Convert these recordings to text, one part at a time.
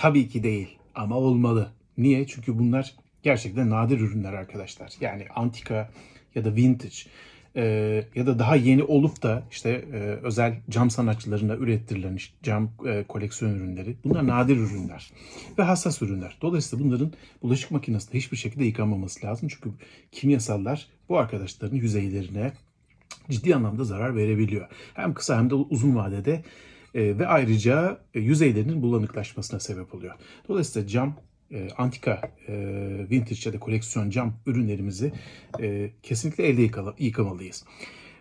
Tabii ki değil ama olmalı. Niye? Çünkü bunlar gerçekten nadir ürünler arkadaşlar. Yani antika ya da vintage e, ya da daha yeni olup da işte e, özel cam sanatçılarına ürettirilen cam e, koleksiyon ürünleri. Bunlar nadir ürünler ve hassas ürünler. Dolayısıyla bunların bulaşık makinesinde hiçbir şekilde yıkanmaması lazım. Çünkü kimyasallar bu arkadaşların yüzeylerine ciddi anlamda zarar verebiliyor. Hem kısa hem de uzun vadede e, ve ayrıca e, yüzeylerinin bulanıklaşmasına sebep oluyor. Dolayısıyla cam, e, antika, vintage ya da koleksiyon cam ürünlerimizi kesinlikle elde yıkamalıyız.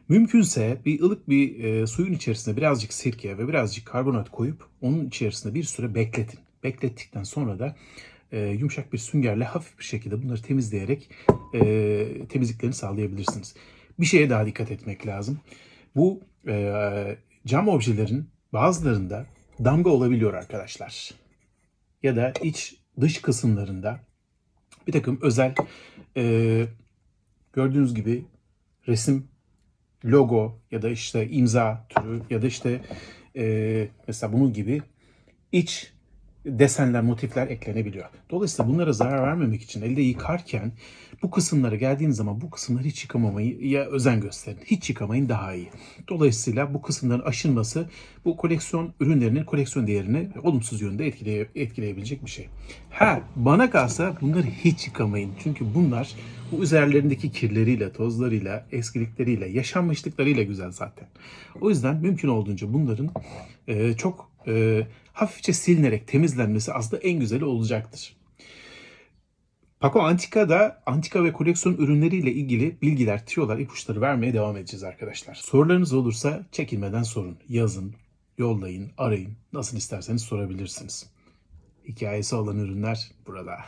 Mümkünse bir ılık bir suyun içerisine birazcık sirke ve birazcık karbonat koyup onun içerisinde bir süre bekletin. Beklettikten sonra da yumuşak bir süngerle hafif bir şekilde bunları temizleyerek temizliklerini sağlayabilirsiniz. Bir şeye daha dikkat etmek lazım. Bu cam objelerin bazılarında damga olabiliyor arkadaşlar. Ya da iç dış kısımlarında bir takım özel e, gördüğünüz gibi resim, logo ya da işte imza türü ya da işte e, mesela bunun gibi iç desenler, motifler eklenebiliyor. Dolayısıyla bunlara zarar vermemek için elde yıkarken bu kısımlara geldiğiniz zaman bu kısımları hiç yıkamamayı ya özen gösterin. Hiç yıkamayın daha iyi. Dolayısıyla bu kısımların aşınması bu koleksiyon ürünlerinin koleksiyon değerini olumsuz yönde etkileye, etkileyebilecek bir şey. Ha bana kalsa bunları hiç yıkamayın. Çünkü bunlar bu üzerlerindeki kirleriyle, tozlarıyla, eskilikleriyle, yaşanmışlıklarıyla güzel zaten. O yüzden mümkün olduğunca bunların e, çok e, hafifçe silinerek temizlenmesi aslında en güzeli olacaktır. Paco Antika'da antika ve koleksiyon ürünleriyle ilgili bilgiler, tiyolar, ipuçları vermeye devam edeceğiz arkadaşlar. Sorularınız olursa çekinmeden sorun. Yazın, yollayın, arayın. Nasıl isterseniz sorabilirsiniz. Hikayesi olan ürünler burada.